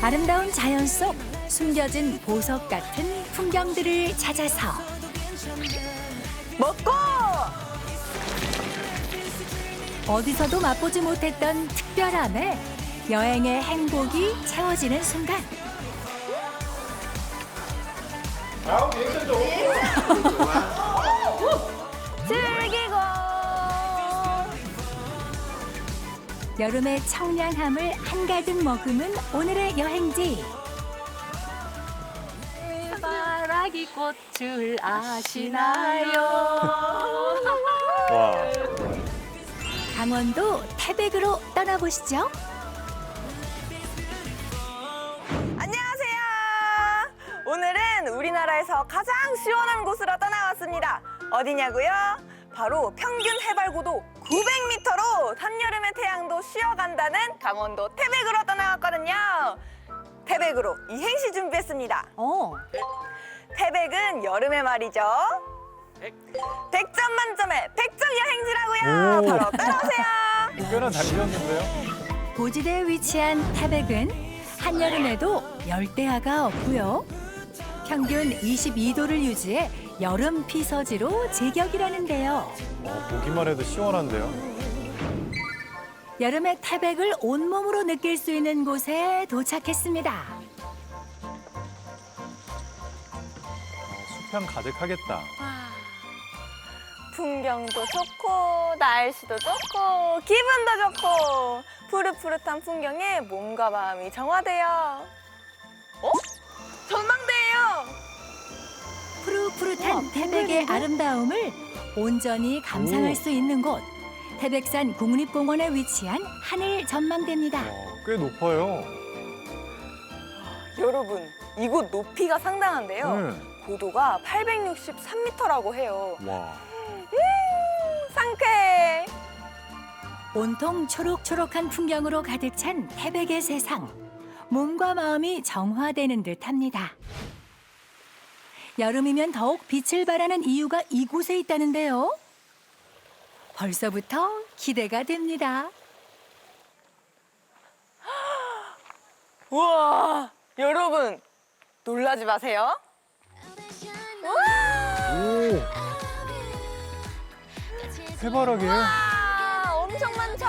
아름다운 자연 속 숨겨진 보석 같은 풍경들을 찾아서 먹고! 어디서도 맛보지 못했던 특별함에 여행의 행복이 채워지는 순간. 즐기고 여름의 청량함을 한가득 머금은 오늘의 여행지 해바라기 꽃을 아시나요? 와. 강원도 태백으로 떠나보시죠. 안녕하세요. 오늘은 우리나라에서 가장 시원한 곳으로 떠나왔습니다. 어디냐고요? 바로 평균 해발고도 900m로 한여름의 태양도 쉬어간다는 강원도 태백으로 떠나왔거든요. 태백으로 이행시 준비했습니다. 어. 태백은 여름에 말이죠. 100점 만점의 100점 여행지라고요. 오. 바로 따라오세요. 꽤나 달리셨는데요? 고지대에 위치한 태백은 한여름에도 열대야가 없고요. 평균 22도를 유지해 여름 피서지로 제격이라는데요. 어, 보기만 해도 시원한데요? 여름의 태백을 온몸으로 느낄 수 있는 곳에 도착했습니다. 수평 가득하겠다. 풍경도 좋고 날씨도 좋고 기분도 좋고 푸릇푸릇한 풍경에 몸과 마음이 정화돼요. 어? 전망대예요. 푸릇푸릇한 태백의 아름다움을 온전히 감상할 오. 수 있는 곳. 태백산 국립공원에 위치한 하늘 전망대입니다. 와, 꽤 높아요. 여러분 이곳 높이가 상당한데요. 네. 고도가 863m라고 해요. 와. 상쾌해. 온통 초록초록한 풍경으로 가득 찬 태백의 세상. 몸과 마음이 정화되는 듯합니다. 여름이면 더욱 빛을 발하는 이유가 이곳에 있다는데요. 벌써부터 기대가 됩니다. 우와 여러분 놀라지 마세요. 우와 오! 해바라기예요? 아, 엄청 많죠.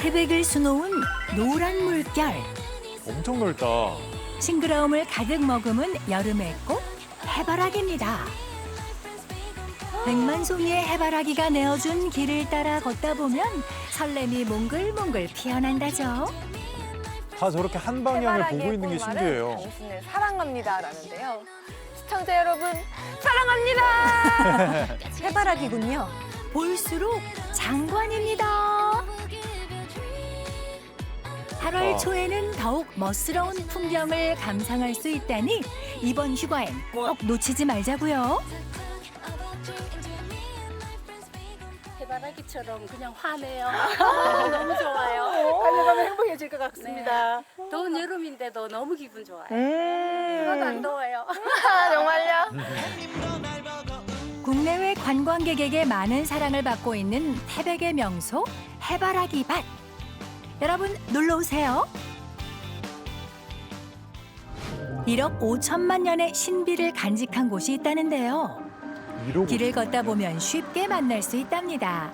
태백을 수놓은 노란 물결. 엄청 넓다. 싱그러움을 가득 머금은 여름의 꽃 해바라기입니다. 백만 송이의 해바라기가 내어준 길을 따라 걷다 보면 설렘이 몽글몽글 피어난다죠. 다 저렇게 한 방향을 보고 있는 게 신기해요. 당신을 사랑합니다라는데요. 시청자 여러분 사랑합니다. 해바라기군요. 볼수록 장관입니다. 8월 와. 초에는 더욱 멋스러운 풍경을 감상할 수 있다니 이번 휴가엔 꼭 놓치지 말자고요. 해바라기처럼 그냥 화내요. 너무 좋아요. 달려가면 행복해질 것 같습니다. 더운 여름인데도 너무 기분 좋아요. 하나도 안 음, 더워요. 정말요? 국내외 관광객에게 많은 사랑을 받고 있는 태백의 명소 해바라기 밭. 여러분 놀러 오세요. 1억 5천만 년의 신비를 간직한 곳이 있다는데요. 이러고 길을 걷다 보면 쉽게 만날 수 있답니다.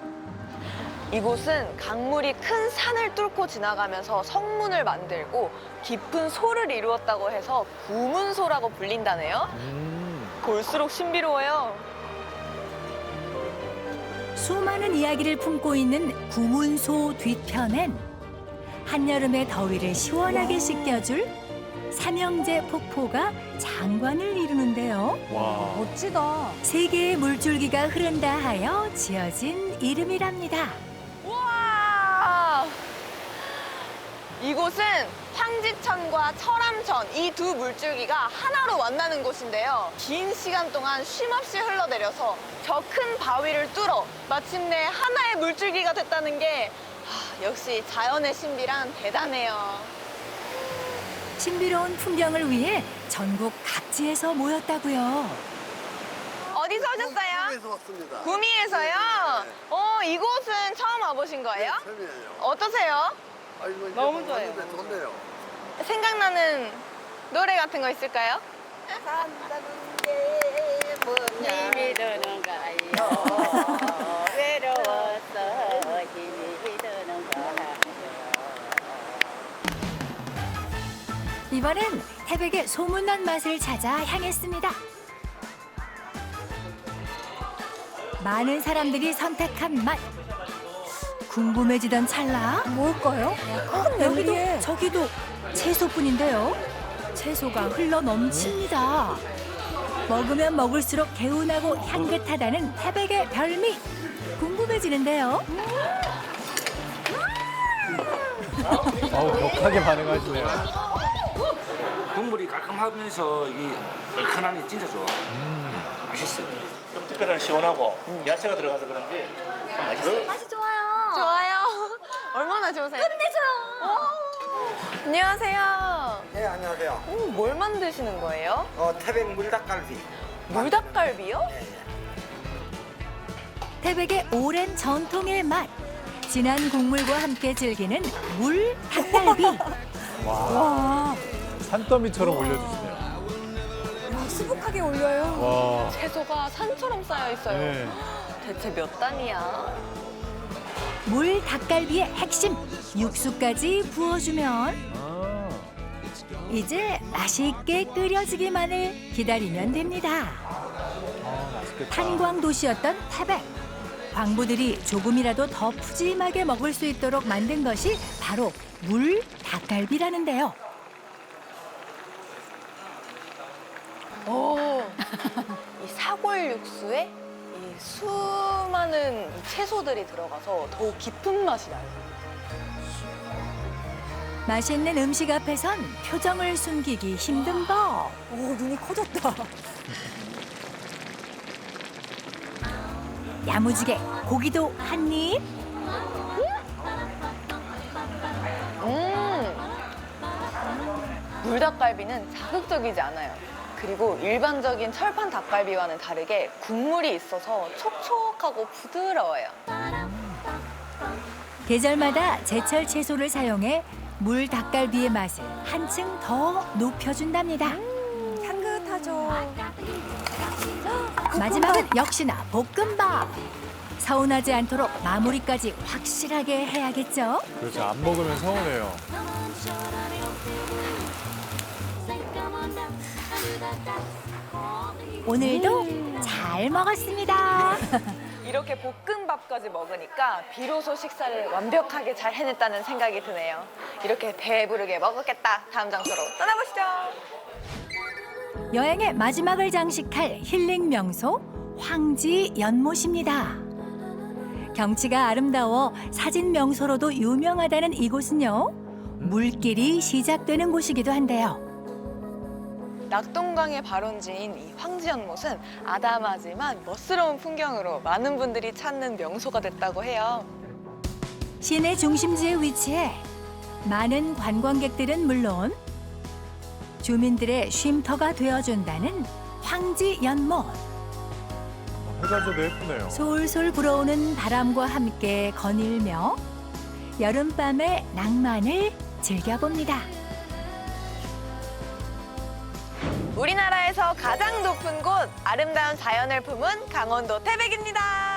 이곳은 강물이 큰 산을 뚫고 지나가면서 성문을 만들고 깊은 소를 이루었다고 해서 구문소라고 불린다네요. 음. 볼수록 신비로워요. 수많은 이야기를 품고 있는 구문소 뒤편엔 한여름의 더위를 시원하게 씻겨줄 삼형제 폭포가 장관을 이루는데요. 와. 멋지다. 세 개의 물줄기가 흐른다 하여 지어진 이름이랍니다. 우와! 이곳은 황지천과 철암천 이 두 물줄기가 하나로 만나는 곳인데요. 긴 시간 동안 쉼없이 흘러내려서 저 큰 바위를 뚫어 마침내 하나의 물줄기가 됐다는 게 아, 역시 자연의 신비란 대단해요. 신비로운 풍경을 위해 전국 각지에서 모였다고요. 어디서 오셨어요? 구미에서 왔습니다. 구미에서요? 어, 이곳은 처음 와보신 거예요? 처음이에요. 어떠세요? 아이고, 이제 너무 또 좋아요. 왔는데 좋네요. 생각나는 노래 같은 거 있을까요? 힘이 드는 가요? 이번엔 태백의 소문난 맛을 찾아 향했습니다. 많은 사람들이 선택한 맛. 궁금해지던 찰나 뭘까요? 여기도 저기도 채소뿐인데요. 채소가 흘러 넘칩니다. 먹으면 먹을수록 개운하고 향긋하다는 태백의 별미. 궁금해지는데요. 아우 격하게 반응하시네요. 국물이 깔끔하면서 이 얼큰함이 진짜 좋아. 맛있어요. 좀 특별한 시원하고 야채가 들어가서 그런지 참 맛있어요. 좋아요. 얼마나 좋으세요? 끝내줘요. 안녕하세요. 네, 안녕하세요. 오, 뭘 만드시는 거예요? 어, 태백 물닭갈비. 물닭갈비요? 태백의 오랜 전통의 맛. 진한 국물과 함께 즐기는 물 닭갈비. 와, 산더미처럼 올려주시네요. 수북하게 올려요. 와. 채소가 산처럼 쌓여 있어요. 네. 대체 몇 단이야? 물 닭갈비의 핵심 육수까지 부어주면 아. 이제 맛있게 끓여지기만을 기다리면 됩니다. 아, 맛있겠다. 탄광 도시였던 태백. 광부들이 조금이라도 더 푸짐하게 먹을 수 있도록 만든 것이 바로 물 닭갈비라는데요. 오, 이 사골 육수에 이 수많은 이 채소들이 들어가서 더욱 깊은 맛이 나요. 맛있는 음식 앞에선 표정을 숨기기 힘든 법. 오, 눈이 커졌다. 야무지게 고기도 한 입. 음, 물닭갈비는 자극적이지 않아요. 그리고 일반적인 철판 닭갈비와는 다르게 국물이 있어서 촉촉하고 부드러워요. 계절마다 제철 채소를 사용해 물 닭갈비의 맛을 한층 더 높여준답니다. 향긋하죠. 마지막은 역시나 볶음밥. 서운하지 않도록 마무리까지 확실하게 해야겠죠. 그렇죠. 안 먹으면 서운해요. 오늘도 잘 먹었습니다. 이렇게 볶음밥까지 먹으니까 비로소 식사를 완벽하게 잘 해냈다는 생각이 드네요. 이렇게 배부르게 먹었겠다. 다음 장소로 떠나보시죠. 여행의 마지막을 장식할 힐링 명소 황지 연못입니다. 경치가 아름다워 사진 명소로도 유명하다는 이곳은요. 물길이 시작되는 곳이기도 한데요. 낙동강의 발원지인 이 황지연못은 아담하지만 멋스러운 풍경으로 많은 분들이 찾는 명소가 됐다고 해요. 시내 중심지에 위치해 많은 관광객들은 물론 주민들의 쉼터가 되어준다는 황지 연못. 해가 져도 예쁘네요. 솔솔 불어오는 바람과 함께 거닐며 여름밤의 낭만을 즐겨봅니다. 우리나라에서 가장 높은 곳 아름다운 자연을 품은 강원도 태백입니다.